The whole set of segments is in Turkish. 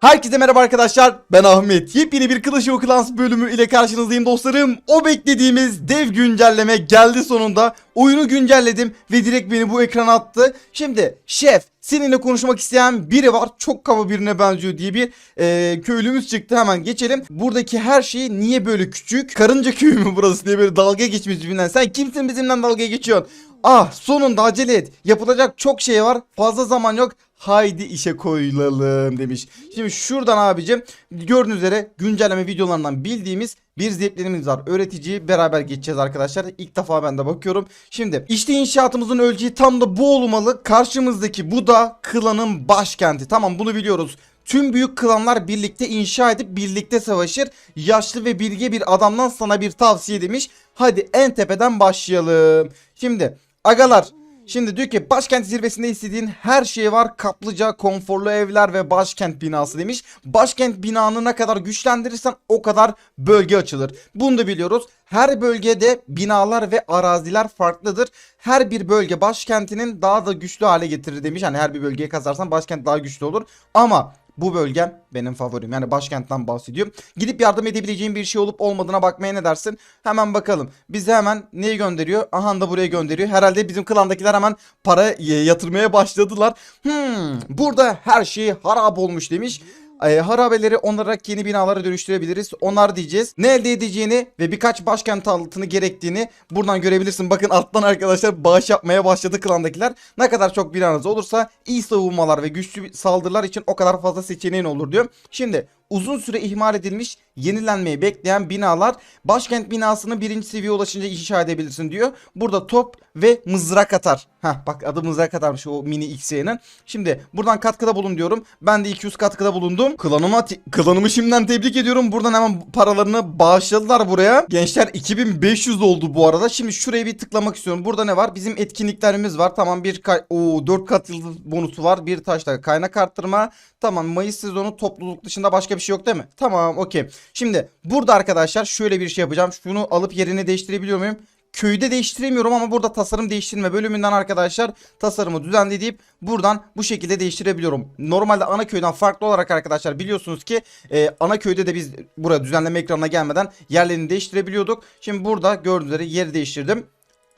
Herkese merhaba arkadaşlar. Ben Ahmet. Yepyeni bir Clash of Clans bölümü ile karşınızdayım dostlarım. O beklediğimiz dev güncelleme geldi sonunda. Oyunu güncelledim ve direkt beni bu ekrana attı. Şimdi şef seninle konuşmak isteyen biri var. Çok kaba birine benziyor diye bir e, köylümüz çıktı. Hemen geçelim. Buradaki her şey niye böyle küçük? Karınca köyü mü burası diye böyle dalga geçmiş birbirinden Sen kimsin bizimle dalga geçiyorsun? Ah sonunda acele et. Yapılacak çok şey var. Fazla zaman yok. Haydi işe koyulalım demiş. Şimdi şuradan abicim gördüğünüz üzere güncelleme videolarından bildiğimiz bir zeplerimiz var. Öğreticiyi beraber geçeceğiz arkadaşlar. İlk defa ben de bakıyorum. Şimdi işte inşaatımızın ölçeği tam da bu olmalı. Karşımızdaki bu da klanın başkenti. Tamam bunu biliyoruz. Tüm büyük klanlar birlikte inşa edip birlikte savaşır. Yaşlı ve bilge bir adamdan sana bir tavsiye demiş. Hadi en tepeden başlayalım. Şimdi agalar Şimdi diyor ki başkent zirvesinde istediğin her şey var. Kaplıca, konforlu evler ve başkent binası demiş. Başkent binanı ne kadar güçlendirirsen o kadar bölge açılır. Bunu da biliyoruz. Her bölgede binalar ve araziler farklıdır. Her bir bölge başkentinin daha da güçlü hale getirir demiş. Hani her bir bölgeye kazarsan başkent daha güçlü olur. Ama bu bölgem benim favorim. Yani başkentten bahsediyorum. Gidip yardım edebileceğim bir şey olup olmadığına bakmaya ne dersin? Hemen bakalım. Bize hemen neyi gönderiyor? Aha da buraya gönderiyor. Herhalde bizim klandakiler hemen para yatırmaya başladılar. Hmm, burada her şey harap olmuş demiş. E, harabeleri onararak yeni binalara dönüştürebiliriz. Onar diyeceğiz. Ne elde edeceğini ve birkaç başkent altını gerektiğini buradan görebilirsin. Bakın alttan arkadaşlar bağış yapmaya başladı klandakiler. Ne kadar çok binanız olursa iyi savunmalar ve güçlü saldırılar için o kadar fazla seçeneğin olur diyor. Şimdi uzun süre ihmal edilmiş, yenilenmeyi bekleyen binalar başkent binasını birinci seviyeye ulaşınca inşa edebilirsin diyor. Burada top ve mızrak atar. Heh bak adı mızrak atarmış o mini X'ye'nin. Şimdi buradan katkıda bulun diyorum. Ben de 200 katkıda bulundum. Klanıma klanımı şimdiden tebrik ediyorum. Buradan hemen paralarını bağışladılar buraya. Gençler 2500 oldu bu arada. Şimdi şuraya bir tıklamak istiyorum. Burada ne var? Bizim etkinliklerimiz var. Tamam bir Oo, 4 kat yıldız bonusu var. Bir taşla kaynak arttırma. Tamam Mayıs sezonu topluluk dışında başka bir şey yok değil mi? Tamam okey. Şimdi burada arkadaşlar şöyle bir şey yapacağım. Şunu alıp yerini değiştirebiliyor muyum? Köyde değiştiremiyorum ama burada tasarım değiştirme bölümünden arkadaşlar tasarımı düzenle deyip buradan bu şekilde değiştirebiliyorum. Normalde ana köyden farklı olarak arkadaşlar biliyorsunuz ki e, ana köyde de biz buraya düzenleme ekranına gelmeden yerlerini değiştirebiliyorduk. Şimdi burada gördüğünüz üzere yeri değiştirdim.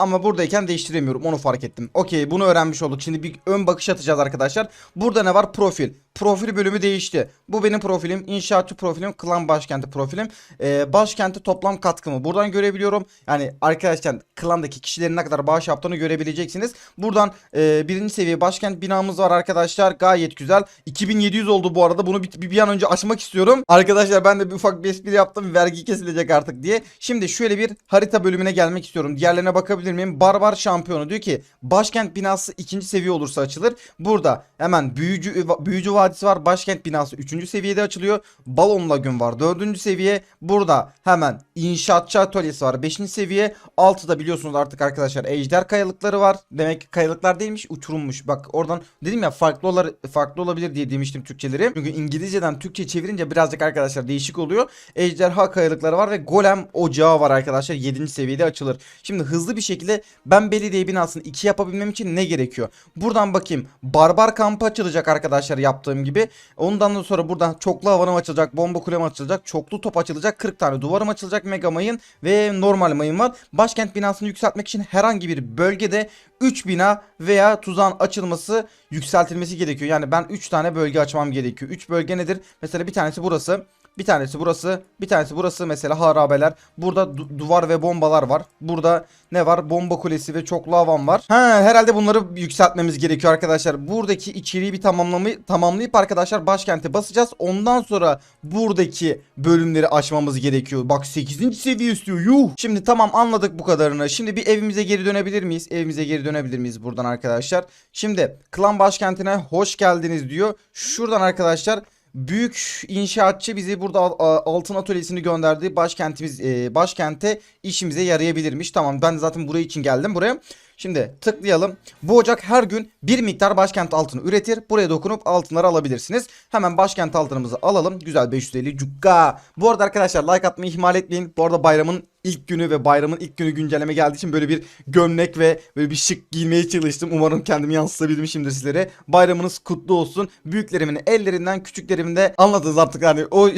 Ama buradayken değiştiremiyorum onu fark ettim. Okey bunu öğrenmiş olduk. Şimdi bir ön bakış atacağız arkadaşlar. Burada ne var? Profil. Profil bölümü değişti. Bu benim profilim. İnşaatçı profilim. Klan başkenti profilim. Ee, başkenti toplam katkımı buradan görebiliyorum. Yani arkadaşlar klandaki kişilerin ne kadar bağış yaptığını görebileceksiniz. Buradan e, birinci seviye başkent binamız var arkadaşlar. Gayet güzel. 2700 oldu bu arada. Bunu bir, bir an önce açmak istiyorum. Arkadaşlar ben de bir ufak bir espri yaptım. Vergi kesilecek artık diye. Şimdi şöyle bir harita bölümüne gelmek istiyorum. Diğerlerine bakabilir miyim? Barbar şampiyonu diyor ki başkent binası ikinci seviye olursa açılır. Burada hemen büyücü büyücü vadisi var. Başkent binası üçüncü seviyede açılıyor. Balon lagün var dördüncü seviye. Burada hemen inşaatçı atölyesi var. Beşinci seviye. Altıda biliyorsunuz artık arkadaşlar ejder kayalıkları var. Demek ki kayalıklar değilmiş uçurummuş. Bak oradan dedim ya farklı olar farklı olabilir diye demiştim Türkçeleri. Çünkü İngilizceden Türkçe çevirince birazcık arkadaşlar değişik oluyor. Ejderha kayalıkları var ve golem ocağı var arkadaşlar. 7. seviyede açılır. Şimdi hızlı bir şekilde ben belediye binasını 2 yapabilmem için ne gerekiyor? Buradan bakayım. Barbar kampı açılacak arkadaşlar yaptığım gibi. Ondan da sonra buradan çoklu havanım açılacak. Bomba kulem açılacak. Çoklu top açılacak. 40 tane duvarım açılacak. Mega mayın ve normal mayın var. Başkent binasını yükseltmek için herhangi bir bölgede 3 bina veya tuzağın açılması yükseltilmesi gerekiyor. Yani ben 3 tane bölge açmam gerekiyor. 3 bölge nedir? Mesela bir tanesi burası. Bir tanesi burası, bir tanesi burası mesela harabeler. Burada du- duvar ve bombalar var. Burada ne var? Bomba kulesi ve çoklu havan var. Ha herhalde bunları yükseltmemiz gerekiyor arkadaşlar. Buradaki içeriği bir tamamlamayı tamamlayıp arkadaşlar başkente basacağız. Ondan sonra buradaki bölümleri açmamız gerekiyor. Bak 8. seviye istiyor. Yuh. Şimdi tamam anladık bu kadarını. Şimdi bir evimize geri dönebilir miyiz? Evimize geri dönebilir miyiz buradan arkadaşlar? Şimdi klan başkentine hoş geldiniz diyor. Şuradan arkadaşlar Büyük inşaatçı bizi burada altın atölyesini gönderdi. Başkentimiz e, başkente işimize yarayabilirmiş. Tamam ben zaten buraya için geldim buraya. Şimdi tıklayalım. Bu ocak her gün bir miktar başkent altını üretir. Buraya dokunup altınları alabilirsiniz. Hemen başkent altınımızı alalım. Güzel 550 cukka. Bu arada arkadaşlar like atmayı ihmal etmeyin. Bu arada bayramın ilk günü ve bayramın ilk günü güncelleme geldiği için böyle bir gömlek ve böyle bir şık giymeye çalıştım. Umarım kendimi yansıtabilmişimdir sizlere. Bayramınız kutlu olsun. Büyüklerimin ellerinden küçüklerimin de anladınız artık yani o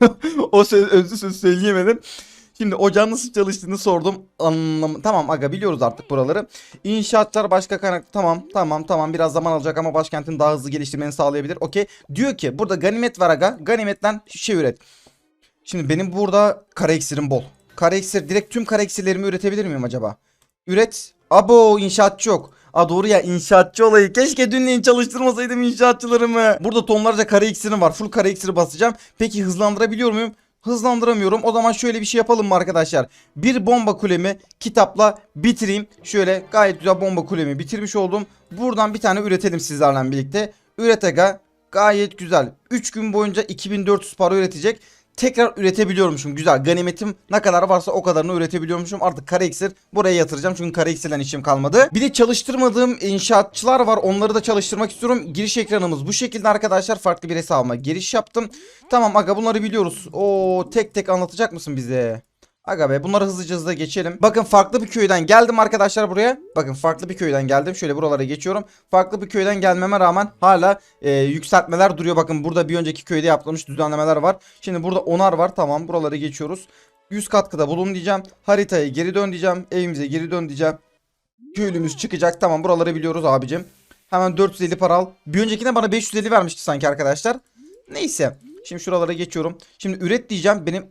o söz, özlü söz söyleyemedim. Şimdi ocağın nasıl çalıştığını sordum. Anlam tamam aga biliyoruz artık buraları. İnşaatlar başka kaynak tamam tamam tamam biraz zaman alacak ama başkentin daha hızlı geliştirmeni sağlayabilir. Okey. Diyor ki burada ganimet var aga. Ganimetten şey üret. Şimdi benim burada kara iksirim bol. Kara iksir direkt tüm kara iksirlerimi üretebilir miyim acaba? Üret. Abo inşaatçı yok. Aa doğru ya inşaatçı olayı. Keşke dünleyin çalıştırmasaydım inşaatçılarımı. Burada tonlarca kara iksirim var. Full kara iksiri basacağım. Peki hızlandırabiliyor muyum? Hızlandıramıyorum. O zaman şöyle bir şey yapalım mı arkadaşlar? Bir bomba kulemi kitapla bitireyim. Şöyle gayet güzel bomba kulemi bitirmiş oldum. Buradan bir tane üretelim sizlerle birlikte. Üret. Gayet güzel. 3 gün boyunca 2400 para üretecek. Tekrar üretebiliyormuşum. Güzel. Ganimetim ne kadar varsa o kadarını üretebiliyormuşum. Artık kare iksir buraya yatıracağım. Çünkü kare iksirden işim kalmadı. Bir de çalıştırmadığım inşaatçılar var. Onları da çalıştırmak istiyorum. Giriş ekranımız bu şekilde arkadaşlar. Farklı bir hesabıma giriş yaptım. Tamam aga bunları biliyoruz. Oo tek tek anlatacak mısın bize? Aga be bunları hızlıca hızlıca geçelim. Bakın farklı bir köyden geldim arkadaşlar buraya. Bakın farklı bir köyden geldim. Şöyle buralara geçiyorum. Farklı bir köyden gelmeme rağmen hala e, yükseltmeler duruyor. Bakın burada bir önceki köyde yapılmış düzenlemeler var. Şimdi burada onar var. Tamam buraları geçiyoruz. 100 katkıda bulun diyeceğim. Haritaya geri dön diyeceğim. Evimize geri dön diyeceğim. Köylümüz çıkacak. Tamam buraları biliyoruz abicim. Hemen 450 para al. Bir öncekine bana 550 vermişti sanki arkadaşlar. Neyse. Şimdi şuralara geçiyorum. Şimdi üret diyeceğim. Benim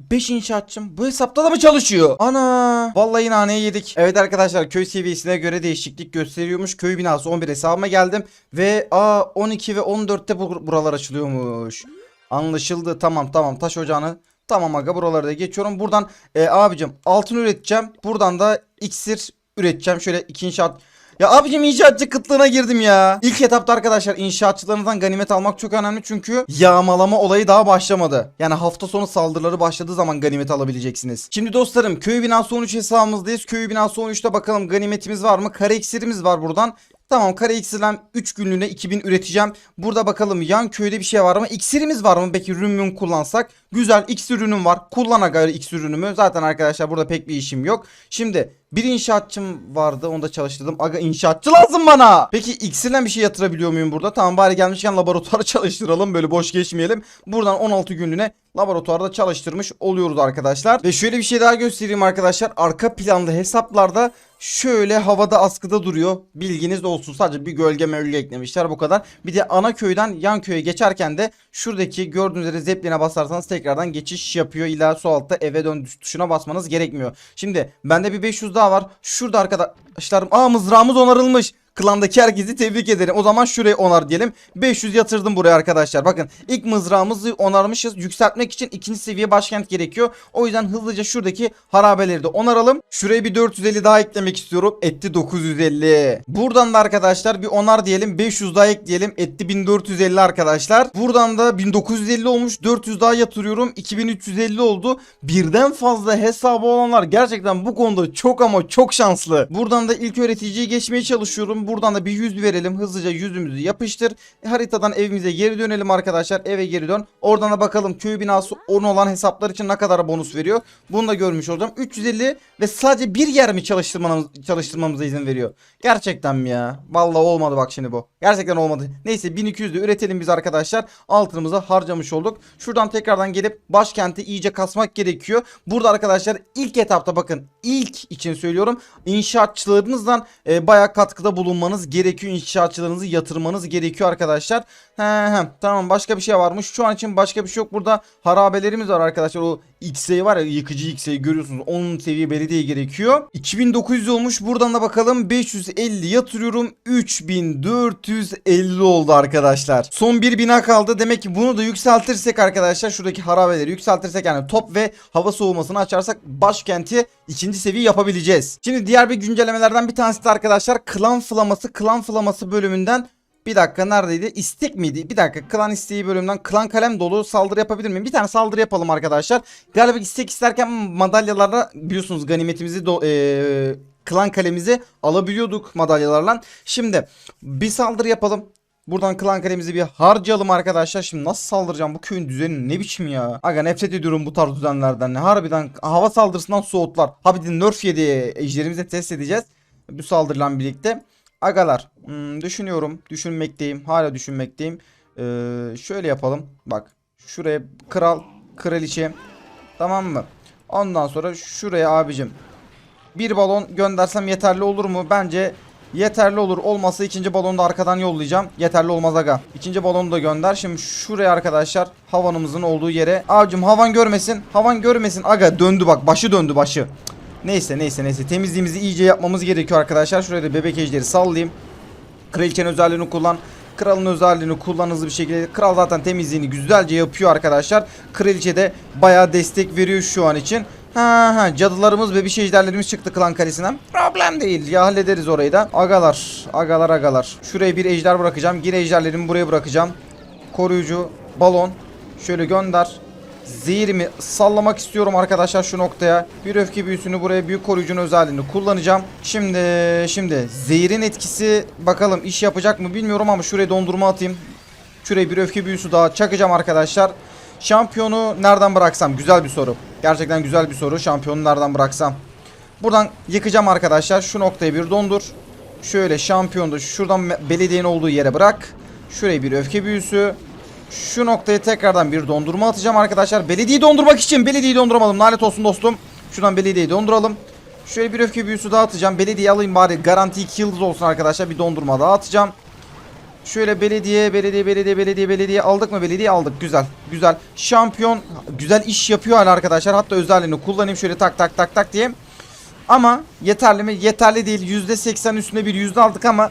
5 inşaatçım bu hesapta da mı çalışıyor? Ana! Vallahi naneyi yedik. Evet arkadaşlar köy seviyesine göre değişiklik gösteriyormuş. Köy binası 11 hesabıma geldim. Ve a 12 ve 14'te bu, buralar açılıyormuş. Anlaşıldı. Tamam tamam taş ocağını. Tamam aga buraları da geçiyorum. Buradan e, abicim altın üreteceğim. Buradan da iksir üreteceğim. Şöyle iki inşaat ya abicim inşaatçı kıtlığına girdim ya. İlk etapta arkadaşlar inşaatçılarınızdan ganimet almak çok önemli çünkü yağmalama olayı daha başlamadı. Yani hafta sonu saldırıları başladığı zaman ganimet alabileceksiniz. Şimdi dostlarım köy binası 13 hesabımızdayız. Köy binası 13'te bakalım ganimetimiz var mı? Kare iksirimiz var buradan. Tamam kare iksirden 3 günlüğüne 2000 üreteceğim. Burada bakalım yan köyde bir şey var mı? İksirimiz var mı? Peki rümün kullansak. Güzel X ürünüm var. Kullan aga X ürünümü. Zaten arkadaşlar burada pek bir işim yok. Şimdi bir inşaatçım vardı onu da çalıştırdım. Aga inşaatçı lazım bana. Peki iksirle bir şey yatırabiliyor muyum burada? Tamam bari gelmişken laboratuvarı çalıştıralım. Böyle boş geçmeyelim. Buradan 16 günlüğüne laboratuvarda çalıştırmış oluyoruz arkadaşlar. Ve şöyle bir şey daha göstereyim arkadaşlar. Arka planda hesaplarda şöyle havada askıda duruyor. Bilginiz olsun. Sadece bir gölge mölge eklemişler bu kadar. Bir de ana köyden yan köye geçerken de şuradaki gördüğünüz üzere zepline basarsanız tekrardan geçiş yapıyor. İlla su altta eve dön tuşuna basmanız gerekmiyor. Şimdi bende bir 500 daha var. Şurada arkadaşlarım. Aa mızrağımız onarılmış. Klandaki herkesi tebrik ederim. O zaman şuraya onar diyelim. 500 yatırdım buraya arkadaşlar. Bakın ilk mızrağımızı onarmışız. Yükseltmek için ikinci seviye başkent gerekiyor. O yüzden hızlıca şuradaki harabeleri de onaralım. Şuraya bir 450 daha eklemek istiyorum. Etti 950. Buradan da arkadaşlar bir onar diyelim. 500 daha ekleyelim. Etti 1450 arkadaşlar. Buradan da 1950 olmuş. 400 daha yatırıyorum. 2350 oldu. Birden fazla hesabı olanlar gerçekten bu konuda çok ama çok şanslı. Buradan da ilk öğreticiyi geçmeye çalışıyorum. Buradan da bir 100 verelim. Hızlıca yüzümüzü yapıştır. Haritadan evimize geri dönelim arkadaşlar. Eve geri dön. Oradan da bakalım köy binası 10 olan hesaplar için ne kadar bonus veriyor. Bunu da görmüş olacağım. 350 ve sadece bir yer mi çalıştırmamız, çalıştırmamıza izin veriyor. Gerçekten mi ya? Vallahi olmadı bak şimdi bu. Gerçekten olmadı. Neyse 1200 de üretelim biz arkadaşlar. Altınımızı harcamış olduk. Şuradan tekrardan gelip başkenti iyice kasmak gerekiyor. Burada arkadaşlar ilk etapta bakın ilk için söylüyorum. İnşaatçılarınızdan e, bayağı katkıda bulunmanız gerekiyor. İnşaatçılarınızı yatırmanız gerekiyor arkadaşlar. He he tamam başka bir şey varmış. Şu an için başka bir şey yok. Burada harabelerimiz var arkadaşlar. O X'e var ya yıkıcı X'e görüyorsunuz. Onun seviye belediye gerekiyor. 2900 olmuş. Buradan da bakalım 550 yatırıyorum. 3450 oldu arkadaşlar. Son bir bina kaldı. Demek ki bunu da yükseltirsek arkadaşlar şuradaki harabeleri yükseltirsek yani top ve hava soğumasını açarsak başkenti ikinci seviye yapabileceğiz. Şimdi diğer bir güncellemelerden bir tanesi de arkadaşlar klan flaması klan flaması bölümünden bir dakika neredeydi? İstek miydi? Bir dakika klan isteği bölümünden klan kalem dolu saldırı yapabilir miyim? Bir tane saldırı yapalım arkadaşlar. Galiba istek isterken madalyalarda biliyorsunuz ganimetimizi do- klan kalemizi alabiliyorduk madalyalarla. Şimdi bir saldırı yapalım. Buradan klan kalemizi bir harcayalım arkadaşlar. Şimdi nasıl saldıracağım? Bu köyün düzeni ne biçim ya? Aga nefret ediyorum bu tarz düzenlerden. Harbiden hava saldırısından soğutlar. Ha bir de nerf yedi. Ejderimizi de test edeceğiz. Bu saldırılan birlikte. Agalar hmm, düşünüyorum. Düşünmekteyim. Hala düşünmekteyim. Ee, şöyle yapalım. Bak şuraya kral kraliçe. Tamam mı? Ondan sonra şuraya abicim bir balon göndersem yeterli olur mu? Bence yeterli olur. Olmazsa ikinci balonu da arkadan yollayacağım. Yeterli olmaz aga. İkinci balonu da gönder. Şimdi şuraya arkadaşlar havanımızın olduğu yere. Abicim havan görmesin. Havan görmesin. Aga döndü bak. Başı döndü başı. Cık. Neyse neyse neyse. Temizliğimizi iyice yapmamız gerekiyor arkadaşlar. Şuraya da bebek ejderi sallayayım. Kraliçenin özelliğini kullan. Kralın özelliğini kullan hızlı bir şekilde. Kral zaten temizliğini güzelce yapıyor arkadaşlar. Kraliçe de bayağı destek veriyor şu an için. Ha ha cadılarımız ve bir şey çıktı klan kalesinden. Problem değil ya hallederiz orayı da. Agalar agalar agalar. Şuraya bir ejder bırakacağım. Yine ejderlerimi buraya bırakacağım. Koruyucu balon. Şöyle gönder. Zehirimi sallamak istiyorum arkadaşlar şu noktaya. Bir öfke büyüsünü buraya büyük koruyucunun özelliğini kullanacağım. Şimdi şimdi zehirin etkisi bakalım iş yapacak mı bilmiyorum ama şuraya dondurma atayım. Şuraya bir öfke büyüsü daha çakacağım arkadaşlar. Şampiyonu nereden bıraksam? Güzel bir soru. Gerçekten güzel bir soru. Şampiyonu nereden bıraksam? Buradan yıkacağım arkadaşlar. Şu noktayı bir dondur. Şöyle şampiyonu da şuradan belediyenin olduğu yere bırak. Şuraya bir öfke büyüsü. Şu noktaya tekrardan bir dondurma atacağım arkadaşlar. Belediyeyi dondurmak için belediyeyi donduramadım. Lanet olsun dostum. Şuradan belediyeyi donduralım. Şöyle bir öfke büyüsü daha atacağım. Belediyeyi alayım bari. Garanti 2 yıldız olsun arkadaşlar. Bir dondurma daha atacağım. Şöyle belediye, belediye, belediye, belediye, belediye aldık mı? Belediye aldık. Güzel. Güzel. Şampiyon güzel iş yapıyor hala arkadaşlar. Hatta özelliğini kullanayım şöyle tak tak tak tak diye. Ama yeterli mi? Yeterli değil. %80 üstüne bir yüzde aldık ama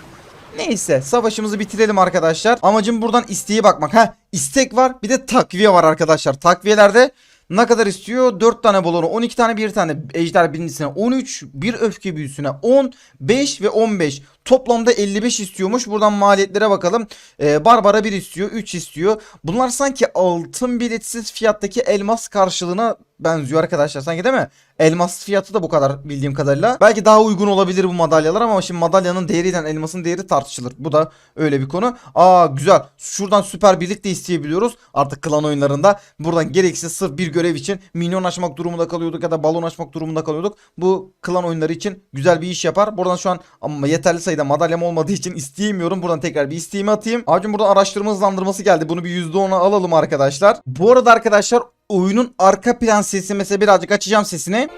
neyse savaşımızı bitirelim arkadaşlar. Amacım buradan isteğe bakmak. Ha istek var bir de takviye var arkadaşlar. Takviyelerde ne kadar istiyor? 4 tane balonu, 12 tane bir tane ejder birincisine 13, bir öfke büyüsüne 10, 5 ve 15. Toplamda 55 istiyormuş. Buradan maliyetlere bakalım. Ee, Barbara 1 istiyor, 3 istiyor. Bunlar sanki altın biletsiz fiyattaki elmas karşılığına benziyor arkadaşlar. Sanki değil mi? Elmas fiyatı da bu kadar bildiğim kadarıyla. Belki daha uygun olabilir bu madalyalar ama şimdi madalyanın değeriyle elmasın değeri tartışılır. Bu da öyle bir konu. Aa güzel. Şuradan süper birlik de isteyebiliyoruz. Artık klan oyunlarında. Buradan gereksiz sırf bir görev için minyon açmak durumunda kalıyorduk ya da balon açmak durumunda kalıyorduk. Bu klan oyunları için güzel bir iş yapar. Buradan şu an ama yeterli sayıda madalyam olmadığı için isteyemiyorum. Buradan tekrar bir isteğimi atayım. Abicim buradan araştırma hızlandırması geldi. Bunu bir %10'a alalım arkadaşlar. Bu arada arkadaşlar oyunun arka plan sesi mesela birazcık açacağım sesini.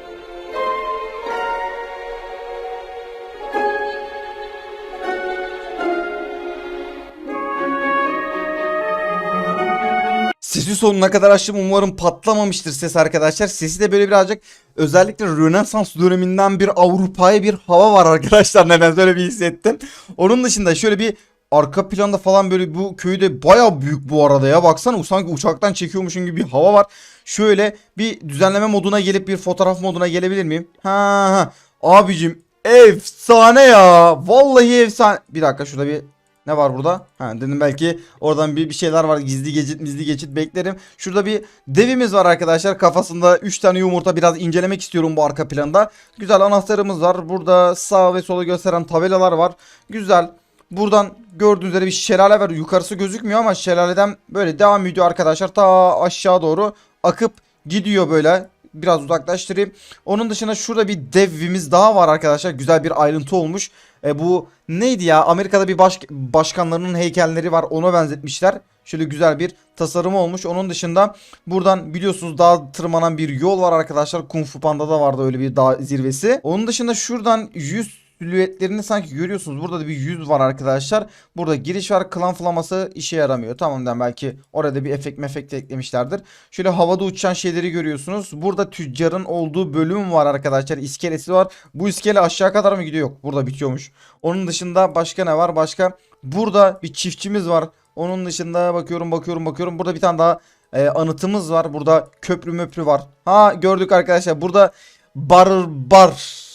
Sonuna kadar açtım. Umarım patlamamıştır ses arkadaşlar. Sesi de böyle birazcık özellikle Rönesans döneminden bir Avrupa'ya bir hava var arkadaşlar. Neden öyle bir hissettim. Onun dışında şöyle bir arka planda falan böyle bu köyde baya büyük bu arada ya. Baksana sanki uçaktan çekiyormuşum gibi bir hava var. Şöyle bir düzenleme moduna gelip bir fotoğraf moduna gelebilir miyim? Ha ha. Abicim efsane ya. Vallahi efsane. Bir dakika şurada bir ne var burada? Ha dedim belki oradan bir, bir şeyler var. Gizli geçit gizli geçit beklerim. Şurada bir devimiz var arkadaşlar. Kafasında 3 tane yumurta biraz incelemek istiyorum bu arka planda. Güzel anahtarımız var. Burada sağ ve sola gösteren tabelalar var. Güzel. Buradan gördüğünüz üzere bir şelale var. Yukarısı gözükmüyor ama şelaleden böyle devam ediyor arkadaşlar. Ta aşağı doğru akıp gidiyor böyle. Biraz uzaklaştırayım. Onun dışında şurada bir devimiz daha var arkadaşlar. Güzel bir ayrıntı olmuş. E, bu neydi ya? Amerika'da bir baş, başkanlarının heykelleri var. Ona benzetmişler. Şöyle güzel bir tasarımı olmuş. Onun dışında buradan biliyorsunuz dağa tırmanan bir yol var arkadaşlar. Kung Fu Panda'da vardı öyle bir dağ zirvesi. Onun dışında şuradan yüz silüetlerini sanki görüyorsunuz. Burada da bir yüz var arkadaşlar. Burada giriş var. Klan flaması işe yaramıyor. Tamam den belki orada bir efekt mefekt eklemişlerdir. Şöyle havada uçan şeyleri görüyorsunuz. Burada tüccarın olduğu bölüm var arkadaşlar. İskelesi var. Bu iskele aşağı kadar mı gidiyor? Yok. Burada bitiyormuş. Onun dışında başka ne var? Başka burada bir çiftçimiz var. Onun dışında bakıyorum bakıyorum bakıyorum. Burada bir tane daha e, anıtımız var. Burada köprü möprü var. Ha gördük arkadaşlar. Burada barbar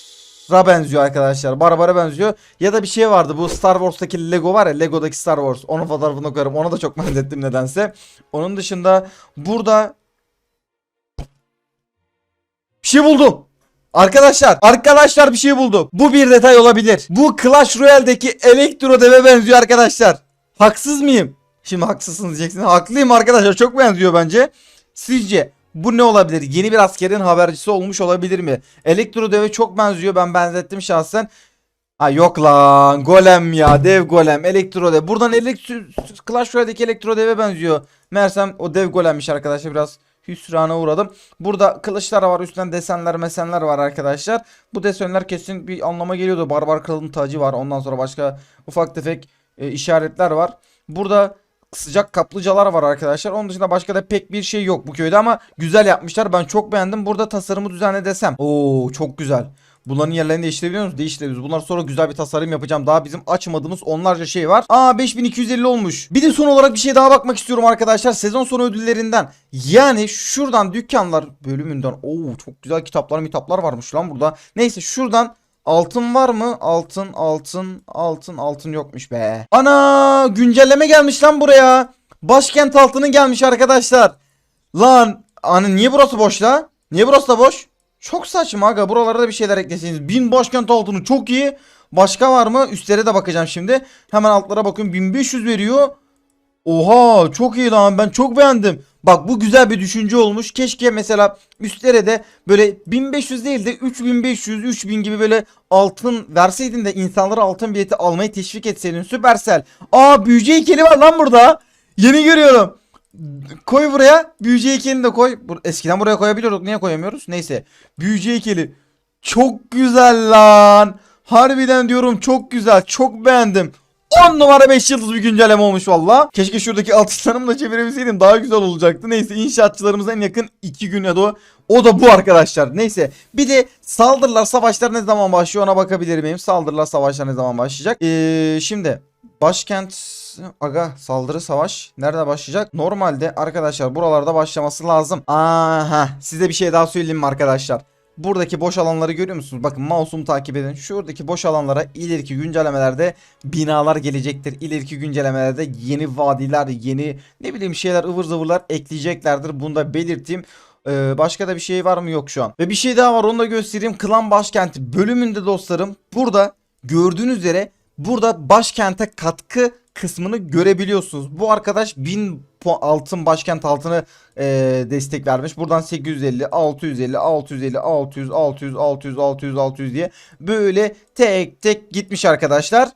Ra benziyor arkadaşlar. Barbara benziyor. Ya da bir şey vardı. Bu Star Wars'taki Lego var ya. Lego'daki Star Wars. Onun fotoğrafını koyarım. Ona da çok benzettim nedense. Onun dışında burada bir şey buldum. Arkadaşlar, arkadaşlar bir şey buldum. Bu bir detay olabilir. Bu Clash Royale'deki elektro deve benziyor arkadaşlar. Haksız mıyım? Şimdi haksızsınız diyeceksiniz. Haklıyım arkadaşlar. Çok benziyor bence. Sizce bu ne olabilir? Yeni bir askerin habercisi olmuş olabilir mi? Elektro deve çok benziyor. Ben benzettim şahsen. Ha yok lan. Golem ya. Dev golem. Elektro dev. Buradan elektro Clash Royale'deki elektro deve benziyor. Meğersem o dev golemmiş arkadaşlar. Biraz hüsrana uğradım. Burada kılıçlar var. Üstten desenler mesenler var arkadaşlar. Bu desenler kesin bir anlama geliyordu. Barbar kralın tacı var. Ondan sonra başka ufak tefek e, işaretler var. Burada sıcak kaplıcalar var arkadaşlar. Onun dışında başka da pek bir şey yok bu köyde ama güzel yapmışlar. Ben çok beğendim. Burada tasarımı düzenle desem. Oo çok güzel. Bunların yerlerini değiştirebiliyor musunuz? Değiştirebiliyoruz. Bunlar sonra güzel bir tasarım yapacağım. Daha bizim açmadığımız onlarca şey var. Aa 5250 olmuş. Bir de son olarak bir şey daha bakmak istiyorum arkadaşlar. Sezon sonu ödüllerinden. Yani şuradan dükkanlar bölümünden. Oo çok güzel kitaplar kitaplar varmış lan burada. Neyse şuradan Altın var mı? Altın, altın, altın, altın yokmuş be. Ana güncelleme gelmiş lan buraya. Başkent altını gelmiş arkadaşlar. Lan hani niye burası boş la? Niye burası da boş? Çok saçma aga buralara da bir şeyler ekleseniz. 1000 başkent altını çok iyi. Başka var mı? Üstlere de bakacağım şimdi. Hemen altlara bakıyorum 1500 veriyor. Oha çok iyi lan ben çok beğendim. Bak bu güzel bir düşünce olmuş. Keşke mesela üstlere de böyle 1500 değil de 3500 3000 gibi böyle altın verseydin de insanlara altın bileti almayı teşvik etseydin Süpersel. Aa büyücü heykeli var lan burada. Yeni görüyorum. Koy buraya. Büyücü heykelini de koy. Eskiden buraya koyabiliyorduk. Niye koyamıyoruz? Neyse. Büyücü heykeli. Çok güzel lan. Harbiden diyorum çok güzel. Çok beğendim. 10 numara 5 yıldız bir güncelleme olmuş valla. Keşke şuradaki altınlarımı da çevirebilseydim daha güzel olacaktı. Neyse inşaatçılarımıza en yakın 2 gün ya da o. O da bu arkadaşlar. Neyse bir de saldırılar savaşlar ne zaman başlıyor ona bakabilir miyim? Saldırılar savaşlar ne zaman başlayacak? Ee, şimdi başkent aga saldırı savaş nerede başlayacak? Normalde arkadaşlar buralarda başlaması lazım. Aha size bir şey daha söyleyeyim mi arkadaşlar? Buradaki boş alanları görüyor musunuz? Bakın mouse'umu takip edin. Şuradaki boş alanlara ileriki güncellemelerde binalar gelecektir. İleriki güncellemelerde yeni vadiler, yeni ne bileyim şeyler ıvır zıvırlar ekleyeceklerdir. Bunu da belirteyim. Ee, başka da bir şey var mı? Yok şu an. Ve bir şey daha var onu da göstereyim. Klan Başkenti bölümünde dostlarım. Burada gördüğünüz üzere burada başkente katkı kısmını görebiliyorsunuz. Bu arkadaş 1000 puan altın başkent altını e, destek vermiş. Buradan 850, 650, 650, 600, 600, 600, 600, 600 diye böyle tek tek gitmiş arkadaşlar.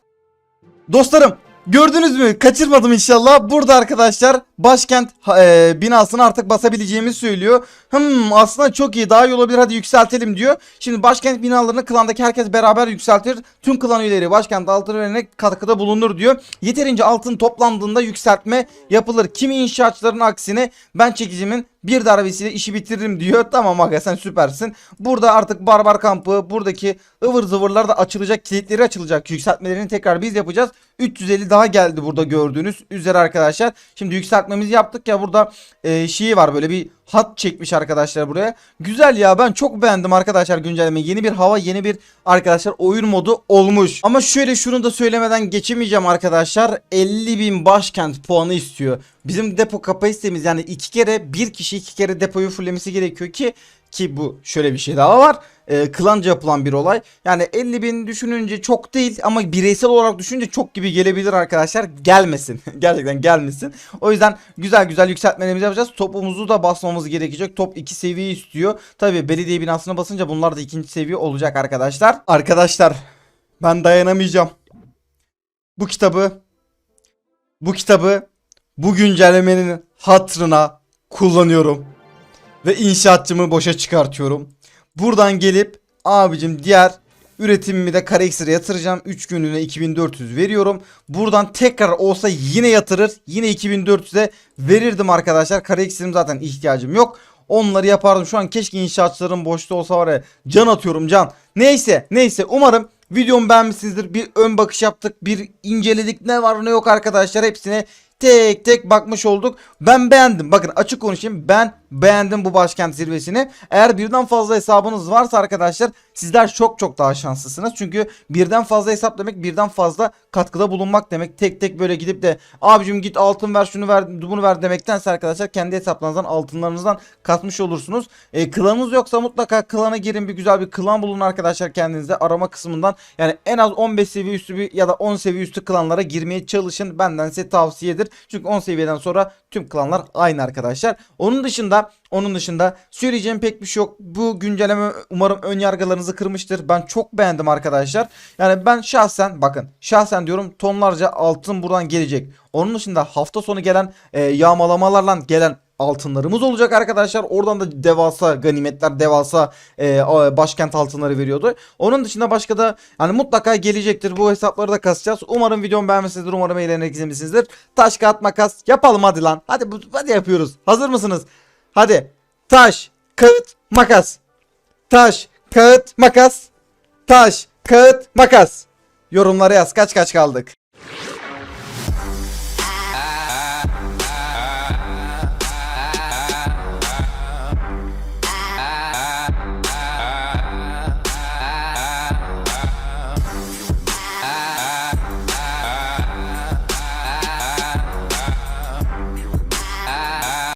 Dostlarım gördünüz mü? Kaçırmadım inşallah. Burada arkadaşlar başkent e, binasını artık basabileceğimizi söylüyor. Hmm aslında çok iyi daha iyi olabilir hadi yükseltelim diyor. Şimdi başkent binalarını klandaki herkes beraber yükseltir. Tüm klan üyeleri başkent altın verene katkıda bulunur diyor. Yeterince altın toplandığında yükseltme yapılır. Kimi inşaatçıların aksine ben çekicimin bir darbesiyle işi bitiririm diyor. Tamam aga sen süpersin. Burada artık barbar kampı buradaki ıvır zıvırlar da açılacak. Kilitleri açılacak. Yükseltmelerini tekrar biz yapacağız. 350 daha geldi burada gördüğünüz üzere arkadaşlar. Şimdi yükseltmemizi yaptık ya burada e, şeyi var böyle bir hat çekmiş arkadaşlar buraya. Güzel ya ben çok beğendim arkadaşlar güncelleme. Yeni bir hava yeni bir arkadaşlar oyun modu olmuş. Ama şöyle şunu da söylemeden geçemeyeceğim arkadaşlar. 50 bin başkent puanı istiyor. Bizim depo kapasitemiz yani iki kere bir kişi iki kere depoyu fullemesi gerekiyor ki ki bu şöyle bir şey daha var. E, klanca yapılan bir olay. Yani 50 bin düşününce çok değil ama bireysel olarak düşününce çok gibi gelebilir arkadaşlar. Gelmesin. Gerçekten gelmesin. O yüzden güzel güzel yükseltmelerimizi yapacağız. Topumuzu da basmamız gerekecek. Top 2 seviye istiyor. Tabi belediye binasına basınca bunlar da ikinci seviye olacak arkadaşlar. Arkadaşlar ben dayanamayacağım. Bu kitabı bu kitabı bu güncellemenin hatırına kullanıyorum. Ve inşaatçımı boşa çıkartıyorum. Buradan gelip abicim diğer üretimimi de kare ekstra yatıracağım. 3 günlüğüne 2400 veriyorum. Buradan tekrar olsa yine yatırır. Yine 2400'e verirdim arkadaşlar. Kare eksirim zaten ihtiyacım yok. Onları yapardım. Şu an keşke inşaatçılarım boşta olsa var ya. Can atıyorum can. Neyse neyse umarım videomu beğenmişsinizdir. Bir ön bakış yaptık. Bir inceledik ne var ne yok arkadaşlar. Hepsine tek tek bakmış olduk. Ben beğendim. Bakın açık konuşayım. Ben beğendim bu başkent zirvesini. Eğer birden fazla hesabınız varsa arkadaşlar sizler çok çok daha şanslısınız. Çünkü birden fazla hesap demek birden fazla katkıda bulunmak demek. Tek tek böyle gidip de abicim git altın ver şunu ver bunu ver demektense arkadaşlar kendi hesaplarınızdan altınlarınızdan katmış olursunuz. E, klanınız yoksa mutlaka klana girin bir güzel bir klan bulun arkadaşlar kendinize arama kısmından. Yani en az 15 seviye üstü bir ya da 10 seviye üstü klanlara girmeye çalışın. Benden size tavsiyedir. Çünkü 10 seviyeden sonra tüm klanlar aynı arkadaşlar. Onun dışında onun dışında söyleyeceğim pek bir şey yok. Bu güncelleme umarım ön yargılarınızı kırmıştır. Ben çok beğendim arkadaşlar. Yani ben şahsen bakın şahsen diyorum tonlarca altın buradan gelecek. Onun dışında hafta sonu gelen e, yağmalamalarla gelen altınlarımız olacak arkadaşlar. Oradan da devasa ganimetler, devasa e, başkent altınları veriyordu. Onun dışında başka da hani mutlaka gelecektir. Bu hesapları da kasacağız. Umarım videomu beğenmişsinizdir. Umarım eğlenerek izlemişsinizdir. Taş kağıt makas yapalım hadi lan. Hadi hadi yapıyoruz. Hazır mısınız? Hadi. Taş, kağıt, makas. Taş, kağıt, makas. Taş, kağıt, makas. Yorumlara yaz. Kaç kaç kaldık?